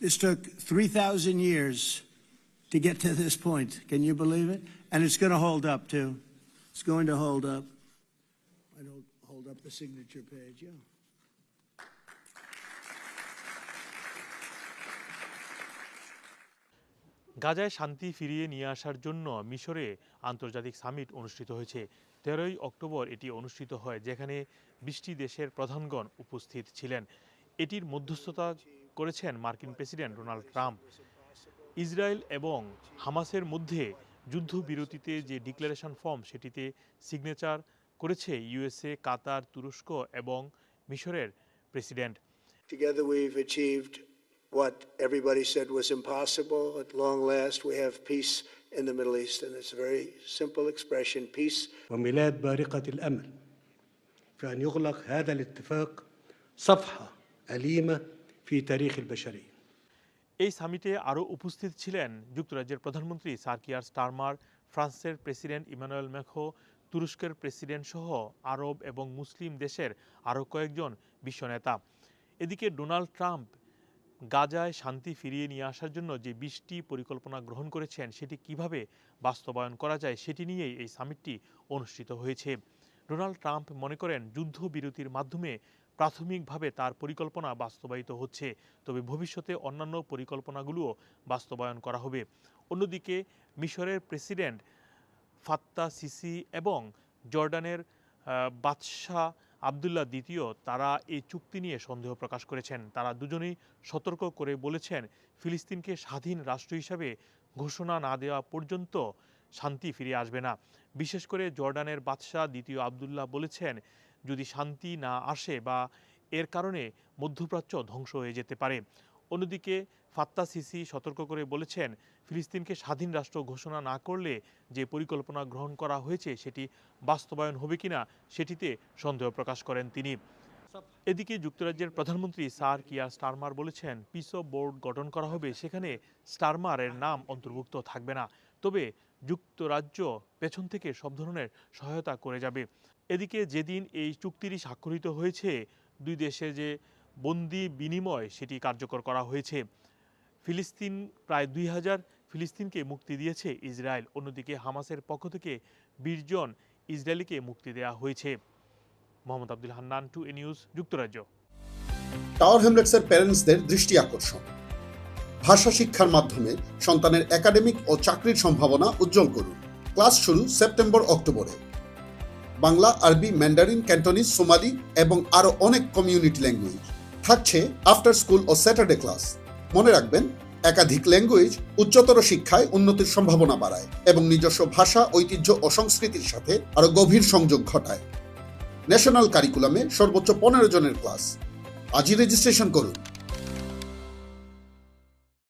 This took 3,000 years to get to this point. Can you believe it? And it's going to hold up, too. It's going to hold up. I don't hold up the signature page, yeah. গাজায় শান্তি ফিরিয়ে নিয়ে আসার জন্য মিশরে আন্তর্জাতিক summit অনুষ্ঠিত হয়েছে তেরোই অক্টোবর এটি অনুষ্ঠিত হয় যেখানে বিশটি দেশের প্রধানগণ উপস্থিত ছিলেন এটির মধ্যস্থতা করেছেন মার্কিন প্রেসিডেন্ট ডোনাল্ড ট্রাম্প ইসরায়েল এবং হামাসের মধ্যে যুদ্ধবিরতিতে যে ডিক্লারেশন ফর্ম সেটিতে সিগনেচার করেছে ইউএসএ কাতার তুরস্ক এবং মিশরের president Together, we've achieved what everybody said was impossible. At long last, we have peace in the Middle East, and it's a very simple expression peace وميلاد بارقة الأمل في أن يغلق هذا الاتفاق صفحة أليمة এই সামিটে আরও উপস্থিত ছিলেন যুক্তরাজ্যের প্রধানমন্ত্রী সার্কিয়ার স্টারমার, ফ্রান্সের প্রেসিডেন্ট ইমানুয়েল ম্যাখো, তুরস্কের president সহ আরব এবং মুসলিম দেশের আরও কয়েকজন বিশ্বনেতা এদিকে ডোনাল্ড ট্রাম্প গাজায় শান্তি ফিরিয়ে নিয়ে আসার জন্য যে বিশটি পরিকল্পনা গ্রহণ করেছেন, সেটি কীভাবে বাস্তবায়ন করা যায়, সেটি নিয়েই এই সামিটটি অনুষ্ঠিত হয়েছে। ডোনাল্ড ট্রাম্প মনে করেন যুদ্ধবিরতির মাধ্যমে প্রাথমিকভাবে তার পরিকল্পনা বাস্তবায়িত হচ্ছে। তবে ভবিষ্যতে অন্যান্য পরিকল্পনাগুলোও বাস্তবায়ন করা হবে। অন্যদিকে মিশরের প্রেসিডেন্ট ফাত্তা সিসি এবং জর্ডানের বাদশাহ আবদুল্লাহ দ্বিতীয় তারা এই চুক্তি নিয়ে সন্দেহ প্রকাশ করেছেন। তারা দুজনেই সতর্ক করে বলেছেন, ফিলিস্তিনকে স্বাধীন রাষ্ট্র হিসাবে ঘোষণা না দেওয়া পর্যন্ত শান্তি ফিরে আসবে না। বিশেষ করে জর্ডানের বাদশাহ দ্বিতীয় আবদুল্লাহ বলেছেন, যদি শান্তি না আসে বা এর কারণে মধ্যপ্রাচ্য ধ্বংস হয়ে যেতে পারে। অন্যদিকে ফাত্তা সিসি সতর্ক করে বলেছেন, ফিলিস্তিনকে স্বাধীন রাষ্ট্র ঘোষণা না করলে যে পরিকল্পনা গ্রহণ করা হয়েছে সেটি বাস্তবায়ন হবে কিনা সেটিতে সন্দেহ প্রকাশ করেন তিনি। এদিকে যুক্তরাজ্যের প্রধানমন্ত্রী স্যার কিয়ার স্টারমার বলেছেন, পিস অফ বোর্ড গঠন করা হবে, সেখানে স্টারমারের নাম অন্তর্ভুক্ত থাকবে না। তবে যুক্তরাজ্য পেছন থেকে সব ধরনের সহায়তা করে যাবে। এদিকে যেদিন এই চুক্তিটি স্বাক্ষরিত হয়েছে, দুই দেশে যে বন্দি বিনিময় সেটি কার্যকর করা হয়েছে। ফিলিস্তিন প্রায় দুই হাজার ফিলিস্তিনকে মুক্তি দিয়েছে ইসরায়েল, অন্যদিকে হামাসের পক্ষ থেকে বিশ জন ইসরায়েলিকে মুক্তি দেওয়া হয়েছে। Mohammad Abdul Hannan, two A news, যুক্তরাজ্য। টাওয়ার হ্যামলেটসের প্যারেন্টসদের দৃষ্টি আকর্ষণ। ভাষা শিক্ষার মাধ্যমে সন্তানের একাডেমিক ও চাকরির সম্ভাবনা উজ্জ্বল করুন। ক্লাস শুরু সেপ্টেম্বর, অক্টোবরে। বাংলা, আরবি, ম্যান্ডারিন, ক্যান্টনিজ, সোমালি এবং আরও অনেক কমিউনিটি ল্যাঙ্গুয়েজ। থাকছে আফটার স্কুল ও স্যাটারডে ক্লাস। মনে রাখবেন, একাধিক ল্যাঙ্গুয়েজ উচ্চতর শিক্ষায় উন্নতির সম্ভাবনা বাড়ায় এবং নিজস্ব ভাষা, ঐতিহ্য ও সংস্কৃতির সাথে আরও গভীর সংযোগ ঘটায়। ন্যাশনাল কারিকুলামে সর্বোচ্চ পনেরো জনের ক্লাস। আজই রেজিস্ট্রেশন করুন।